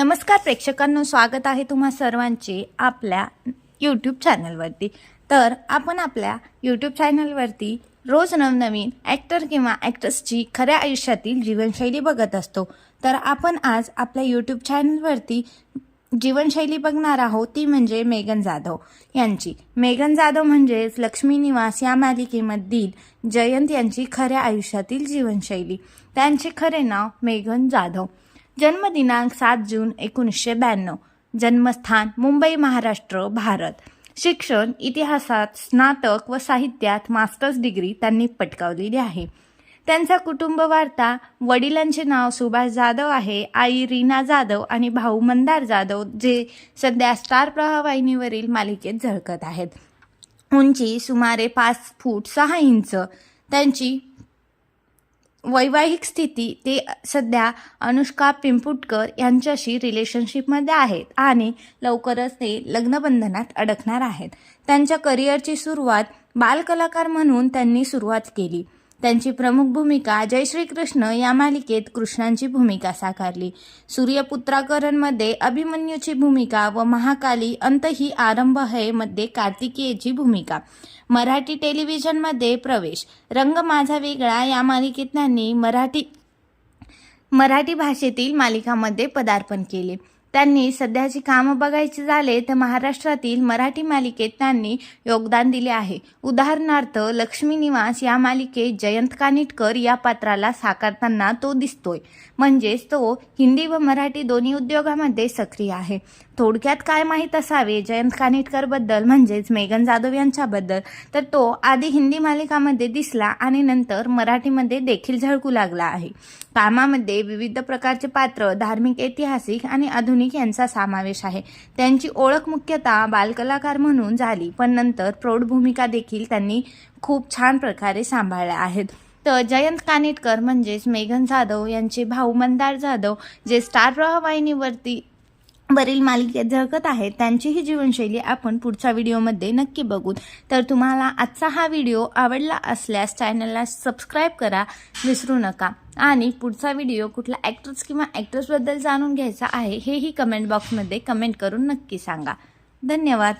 नमस्कार प्रेक्षकांनो स्वागत आहे तुम्हा सर्वांचे आपल्या यूट्यूब चॅनलवरती तर आपण आपल्या यूट्यूब चॅनलवरती रोज नवनवीन ॲक्टर किंवा ॲक्ट्रेसची खऱ्या आयुष्यातील जीवनशैली बघत असतो. तर आपण आज आपल्या यूट्यूब चॅनलवरती जीवनशैली बघणार आहोत ती म्हणजे मेघन जाधव यांची. मेघन जाधव म्हणजेच लक्ष्मी निवास या मालिकेमधील जयंत यांची खऱ्या आयुष्यातील जीवनशैली. त्यांचे खरे नाव मेघन जाधव. जन्मदिनांक सात जून एकोणीसशे ब्याण्णव. जन्मस्थान मुंबई महाराष्ट्र भारत. शिक्षण इतिहासात स्नातक व साहित्यात मास्टर्स डिग्री त्यांनी पटकावलेली आहे. त्यांचा कुटुंब वार्ता वडिलांचे नाव सुभाष जाधव आहे आई रीना जाधव आणि भाऊ मंदार जाधव जे सध्या स्टार प्रवाहिनीवरील मालिकेत झळकत आहेत. उंची सुमारे पाच फूट सहा इंच. त्यांची वैवाहिक स्थिती ते सध्या अनुष्का पिंपुटकर यांच्याशी रिलेशनशिपमध्ये आहेत आणि लवकरच ते लग्नबंधनात अडकणार आहेत. त्यांच्या करिअरची सुरुवात बालकलाकार म्हणून त्यांनी सुरुवात केली. त्यांची प्रमुख भूमिका जय श्रीकृष्ण या मालिकेत कृष्णांची भूमिका साकारली. सूर्यपुत्राकरणमध्ये अभिमन्यूची भूमिका व महाकाली अंत ही आरंभ है मध्ये कार्तिकेयची भूमिका. मराठी टेलिव्हिजनमध्ये प्रवेश. रंग माझा वेगळा या मालिकेत त्यांनी मराठी मराठी भाषेतील मालिकामध्ये पदार्पण केले. त्यांनी सध्याची कामं बघायची झाले तर महाराष्ट्रातील मराठी मालिकेत त्यांनी योगदान दिले आहे. उदाहरणार्थ लक्ष्मी निवास या मालिकेत जयंत कानिटकर या पात्राला साकारताना तो दिसतोय. म्हणजेच तो हिंदी व मराठी दोन्ही उद्योगामध्ये सक्रिय आहे. थोडक्यात काय माहीत असावे जयंत कानिटकरबद्दल म्हणजेच मेघन जाधव यांच्याबद्दल? तर तो आधी हिंदी मालिकामध्ये दिसला आणि नंतर मराठीमध्ये देखील झळकू लागला आहे. कामामध्ये विविध प्रकारचे पात्र धार्मिक ऐतिहासिक आणि आधुनिक यांचा समावेश आहे. त्यांची ओळख मुख्यतः बालकलाकार म्हणून झाली पण नंतर प्रौढ भूमिका देखील त्यांनी खूप छान प्रकारे सांभाळल्या आहेत. तर जयंत कानेटकर म्हणजेच मेघन जाधव यांचे भाऊ मंदार जाधव जे स्टार रहवाहिनीवरती वरील मालिकेत झळकत आहेत त्यांची ही जीवनशैली आपण पुढच्या व्हिडिओमध्ये नक्की बघू तर तुम्हाला आजचा हा व्हिडिओ आवडला असल्यास चॅनलला सबस्क्राईब करा विसरू नका. आणि पुढचा व्हिडिओ कुठला ॲक्टर्स किंवा ॲक्ट्रेसबद्दल जाणून घ्यायचा आहे हेही कमेंट बॉक्समध्ये कमेंट करून नक्की सांगा. धन्यवाद.